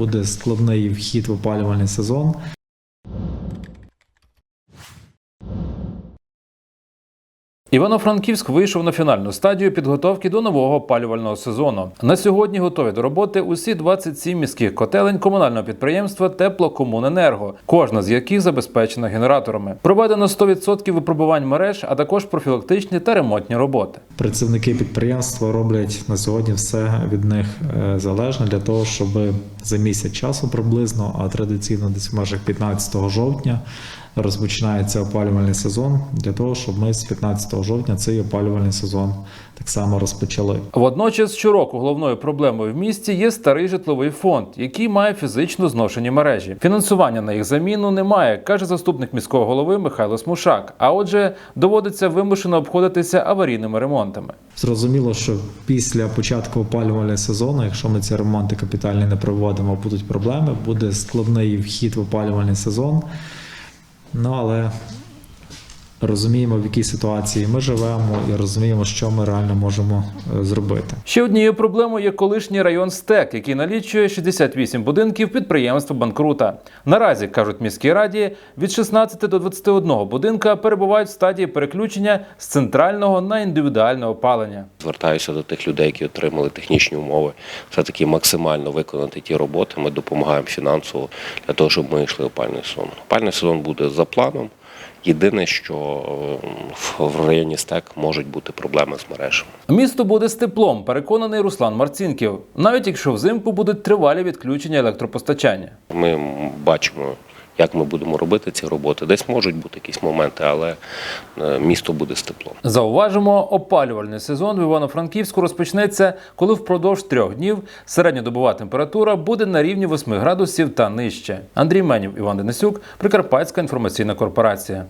буде складний вхід в опалювальний сезон. Івано-Франківськ вийшов на фінальну стадію підготовки до нового опалювального сезону. На сьогодні готові до роботи усі 27 міських котелень комунального підприємства Теплокомуненерго, кожна з яких забезпечена генераторами. Проведено 100% випробувань мереж, а також профілактичні та ремонтні роботи. Працівники підприємства роблять на сьогодні все від них е, залежне для того, щоб за місяць часу приблизно, а традиційно десь в межах 15 жовтня розпочинається опалювальний сезон, для того, щоб ми з 15 жовтня цей опалювальний сезон так само розпочали. Водночас, щороку головною проблемою в місті є старий житловий фонд, який має фізично зношені мережі. Фінансування на їх заміну немає, каже заступник міського голови Михайло Смушак. А отже, доводиться вимушено обходитися аварійними ремонтами. Зрозуміло, що після початку опалювального сезону, якщо ми ці ремонти капітальні не проводимо, будуть проблеми, буде складний вхід в опалювальний сезон. Ну але розуміємо, в якій ситуації ми живемо, і розуміємо, що ми реально можемо е, зробити. Ще однією проблемою є колишній район СТЕК, який налічує 68 будинків підприємства банкрута. Наразі кажуть міській раді, від 16 до 21 будинка перебувають в стадії переключення з центрального на індивідуальне опалення. Звертаюся до тих людей, які отримали технічні умови, все-таки максимально виконати ті роботи. Ми допомагаємо фінансово для того, щоб ми йшли опальний сезон. Опальний сезон буде за планом. Єдине, що е, в районі СТЕК можуть бути проблеми з мережами. Місто буде з теплом, переконаний Руслан Марцінків, навіть якщо взимку будуть тривалі відключення електропостачання. Ми бачимо, як ми будемо робити ці роботи. Десь можуть бути якісь моменти, але е, місто буде з теплом. Зауважимо, опалювальний сезон в Івано-Франківську розпочнеться, коли впродовж трьох днів середньодобова температура буде на рівні 8 градусів та нижче. Андрій Менів, Іван Денисюк, Прикарпатська інформаційна корпорація.